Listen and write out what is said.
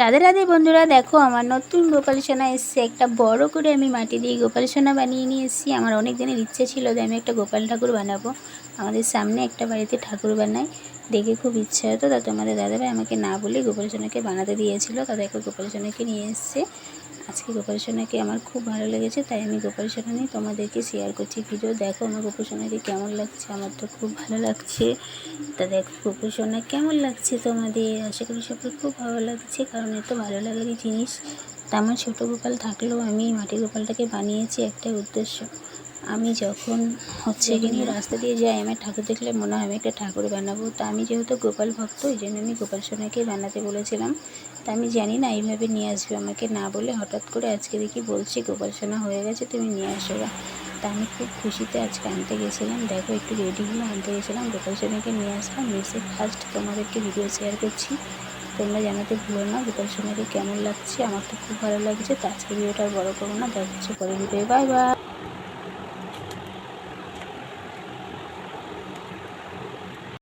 রাধে রাধে বন্ধুরা, দেখো আমার নতুন গোপাল সোনা এসছে। একটা বড় করে আমি মাটি দিয়ে গোপাল সোনা বানিয়ে নিয়ে এসেছি। আমার অনেক দিনের ইচ্ছে ছিল যে আমি একটা গোপাল ঠাকুর বানাবো। আমাদের সামনে একটা বাড়িতে ঠাকুর বানাই। দেখে খুব ইচ্ছা হতো তাতে আমাদের দাদাভাই আমাকে না বলে গোপাল সোনাকে বানাতে দিয়েছিল। তাদেরকে গোপাল সোনাকে নিয়ে এসছে। আজকে গোপাল সোনাকে আমার খুব ভালো লেগেছে, তাই আমি গোপাল সোনা নিয়ে তোমাদেরকে শেয়ার করছি ভিডিও দেখো আমার গোপাল সোনাকে কেমন লাগছে, আমার তো খুব ভালো লাগছে। তা দেখো গোপাল সোনা কেমন লাগছে তোমাদের? আশা করি সবাই খুব ভালো লাগছে, কারণ এত ভালো লাগারই জিনিস। তা আমার ছোটো গোপাল থাকলেও আমি মাটির গোপালটাকে বানিয়েছি একটা উদ্দেশ্য। আমি যখন হচ্ছে এখানে রাস্তা দিয়ে যাই, আমার ঠাকুর দেখলে মনে হয় আমি একটা ঠাকুর বানাবো। তা আমি যেহেতু গোপাল ভক্ত ওই জন্য আমি গোপাল সোনাকেই বানাতে বলেছিলাম। তা আমি জানি না এইভাবে নিয়ে আসবে আমাকে না বলে হঠাৎ করে আজকে দেখি বলছি গোপাল সোনা হয়ে গেছে, তুমি নিয়ে আসো। তা আমি খুব খুশিতে আজকে আনতে গেছিলাম। দেখো একটু রেডি হয়ে আনতে গেছিলাম। গোপাল সোনাকে নিয়ে আসলাম এসে ফার্স্ট তোমাদেরকে ভিডিও শেয়ার করছি। তোমরা জানাতে ভুলো না গোপাল সোনাকে কেমন লাগছে, আমার তো খুব ভালো লাগছে। তো আজকে ভিডিওটা বড় করব না। দেখা পরে ভিডিও বাই বাই